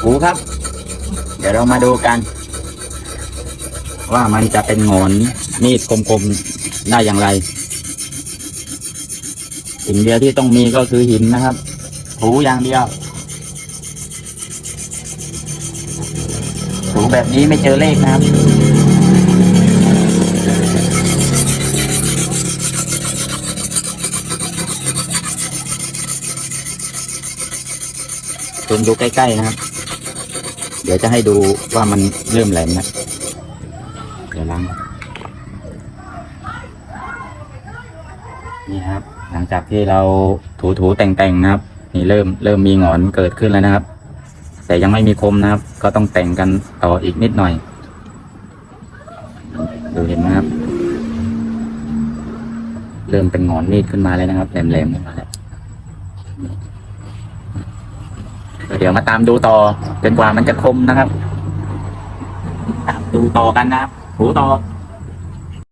ถูครับ เดี๋ยวเรามาดูกัน ว่ามันจะเป็นหงอนมีดคมๆได้อย่างไร สิ่งเดียวที่ต้องมีก็คือหินนะครับถูอย่างเดียวถูแบบนี้ไม่เจอเลขนะครับซูมดูใกล้ ๆ นะครับ เดี๋ยวจะให้ดูว่ามันเริ่มแหลมนะเดี๋ยวล้างนี่ครับ หลังจากที่เราถูๆแต่งๆนะครับ นี่เริ่มเริ่มมีหงอนเกิดขึ้นแล้วนะครับ แต่ยังไม่มีคมนะครับ ก็ต้องแต่งกันต่ออีกนิดหน่อย ดูเห็นไหมครับ เริ่มเป็นหงอนมีดขึ้นมาแล้วนะครับแหลมๆขึ้นมาแล้ว เดี๋ยวมาตามดูต่อจนกว่ามันจะคมนะครับ ตามดูต่อกันนะครับหูต่อ